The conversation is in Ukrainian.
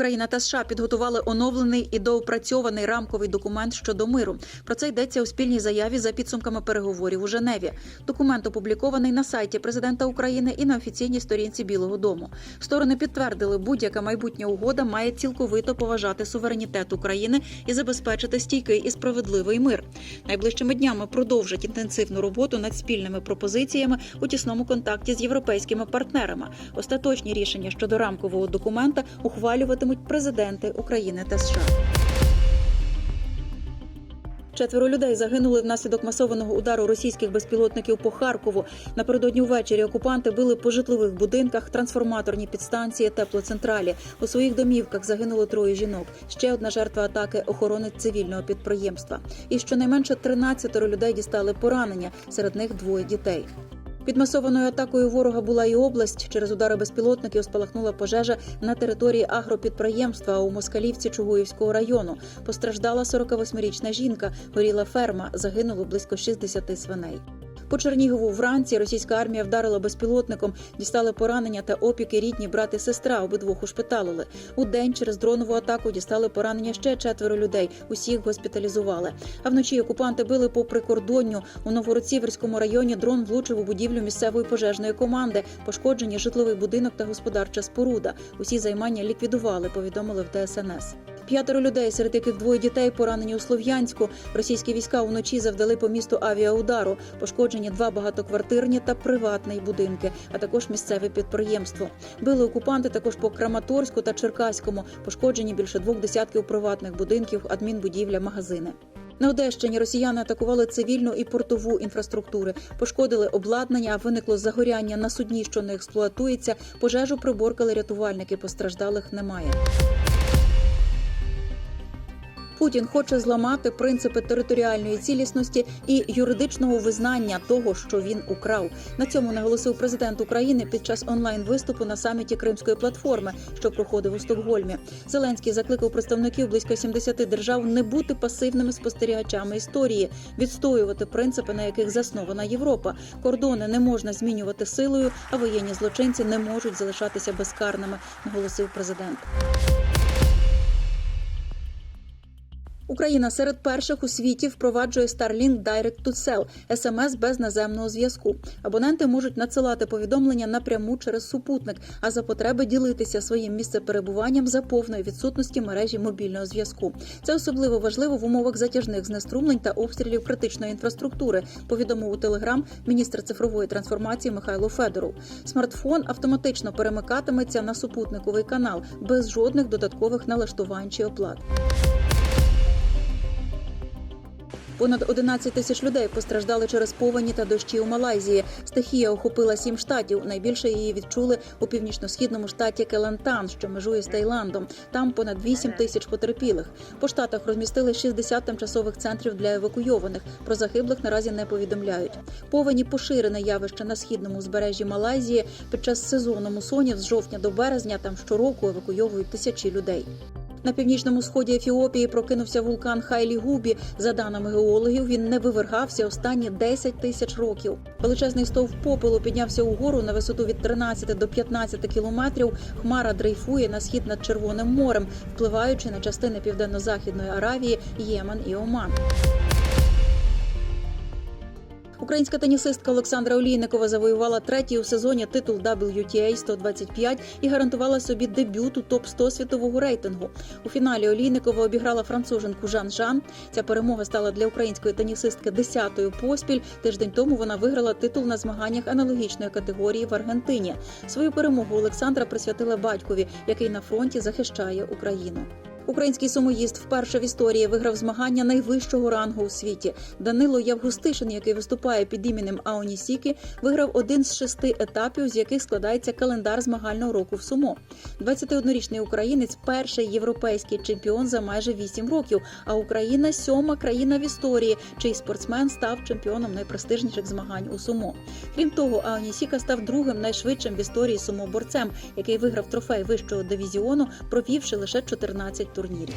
Україна та США підготували оновлений і доопрацьований рамковий документ щодо миру. Про це йдеться у спільній заяві за підсумками переговорів у Женеві. Документ опублікований на сайті президента України і на офіційній сторінці Білого Дому. Сторони підтвердили, будь-яка майбутня угода має цілковито поважати суверенітет України і забезпечити стійкий і справедливий мир. Найближчими днями продовжать інтенсивну роботу над спільними пропозиціями у тісному контакті з європейськими партнерами. Остаточні рішення щодо рамкового документа ухвалюватимуть президенти України та США. Четверо людей загинули внаслідок масованого удару російських безпілотників по Харкову. Напередодні ввечері окупанти били по житлових будинках, трансформаторні підстанції, теплоцентралі. У своїх домівках загинуло троє жінок. Ще одна жертва атаки охоронець цивільного підприємства. І щонайменше 13 людей дістали поранення. Серед них двоє дітей. Під масованою атакою ворога була і область. Через удари безпілотників спалахнула пожежа на території агропідприємства у Москалівці Чугуївського району. Постраждала 48-річна жінка, горіла ферма, загинуло близько 60 свиней. По Чернігову вранці російська армія вдарила безпілотником, дістали поранення та опіки рідні брат і сестра. Обидвох ушпиталили. У день через дронову атаку дістали поранення ще четверо людей. Усіх госпіталізували. А вночі окупанти били по прикордонню. У Новгородсіверському районі дрон влучив у будівлю місцевої пожежної команди. Пошкоджені житловий будинок та господарча споруда. Усі займання ліквідували. Повідомили в ДСНС. П'ятеро людей, серед яких двоє дітей, поранені у Слов'янську. Російські війська вночі завдали по місту авіаудару. Пошкоджені два багатоквартирні та приватні будинки, а також місцеве підприємство. Били окупанти також по Краматорську та Черкаському. Пошкоджені більше двох десятків приватних будинків, адмінбудівля, магазини. На Одещині росіяни атакували цивільну і портову інфраструктури, пошкодили обладнання, виникло загоряння на судні, що не експлуатується. Пожежу приборкали рятувальники. Постраждалих немає. Путін хоче зламати принципи територіальної цілісності і юридичного визнання того, що він украв. На цьому наголосив президент України під час онлайн виступу на саміті Кримської платформи, що проходив у Стокгольмі. Зеленський закликав представників близько 70 держав не бути пасивними спостерігачами історії, відстоювати принципи, на яких заснована Європа. Кордони не можна змінювати силою, а воєнні злочинці не можуть залишатися безкарними, наголосив президент. Україна серед перших у світі впроваджує Starlink Direct to Cell – СМС без наземного зв'язку. Абоненти можуть надсилати повідомлення напряму через супутник, а за потреби ділитися своїм місцеперебуванням за повної відсутності мережі мобільного зв'язку. Це особливо важливо в умовах затяжних знеструмлень та обстрілів критичної інфраструктури. Повідомив у Телеграм міністр цифрової трансформації Михайло Федоров. Смартфон автоматично перемикатиметься на супутниковий канал без жодних додаткових налаштувань чи оплат. Понад 11 тисяч людей постраждали через повені та дощі у Малайзії. Стихія охопила сім штатів. Найбільше її відчули у північно-східному штаті Келантан, що межує з Таїландом. Там понад 8 тисяч потерпілих. По штатах розмістили 60 тимчасових центрів для евакуйованих. Про загиблих наразі не повідомляють. Повені поширене явище на східному узбережжі Малайзії. Під час сезону мусонів з жовтня до березня там щороку евакуйовують тисячі людей. На північному сході Ефіопії прокинувся вулкан Хайлі Губі. За даними геологів, він не вивергався останні 10 тисяч років. Величезний стовп попелу піднявся угору на висоту від 13 до 15 кілометрів. Хмара дрейфує на схід над Червоним морем, впливаючи на частини південно-західної Аравії, Ємен і Оман. Українська тенісистка Олександра Олійникова завоювала третій у сезоні титул WTA 125 і гарантувала собі дебют у топ 100 світового рейтингу. У фіналі Олійникова обіграла француженку Жан Жан. Ця перемога стала для української тенісистки десятою поспіль. Тиждень тому вона виграла титул на змаганнях аналогічної категорії в Аргентині. Свою перемогу Олександра присвятила батькові, який на фронті захищає Україну. Український сумоїст вперше в історії виграв змагання найвищого рангу у світі. Данило Явгустишин, який виступає під іменем Аоні Сіки, виграв один з шести етапів, з яких складається календар змагального року в сумо. 21-річний українець перший європейський чемпіон за майже 8 років. А Україна сьома країна в історії, чий спортсмен став чемпіоном найпрестижніших змагань у сумо. Крім того, Аоні Сіка став другим найшвидшим в історії сумоборцем, який виграв трофей вищого дивізіону, провівши лише 14 турнірів турнірі.